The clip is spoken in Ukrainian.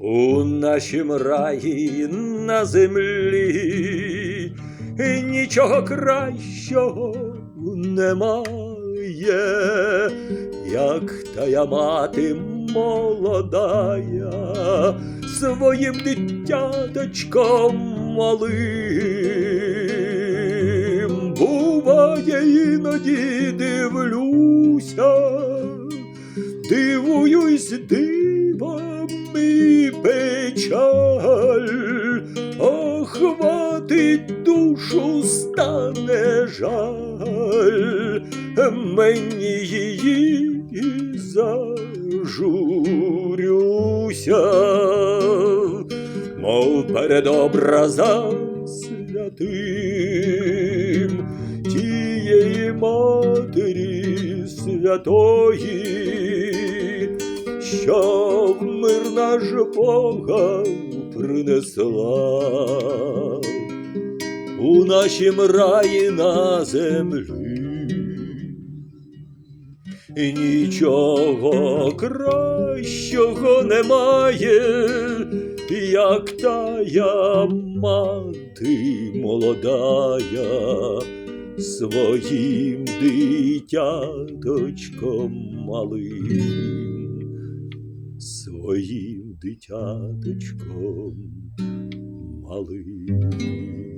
У нашім раї на землі нічого кращого немає, як тая мати молодая своїм дитяточком малим. Буває іноді дивлюся, дивуюсь дивом печаль, охватить душу, стане жаль, мені її зажурюся, мов перед образом святим тієї матері святої, що в мир наш Бога принесла у нашім раї на землі. І нічого кращого немає, як тая мати молодая своїм дитяточком малим, своїм дитяточком малим.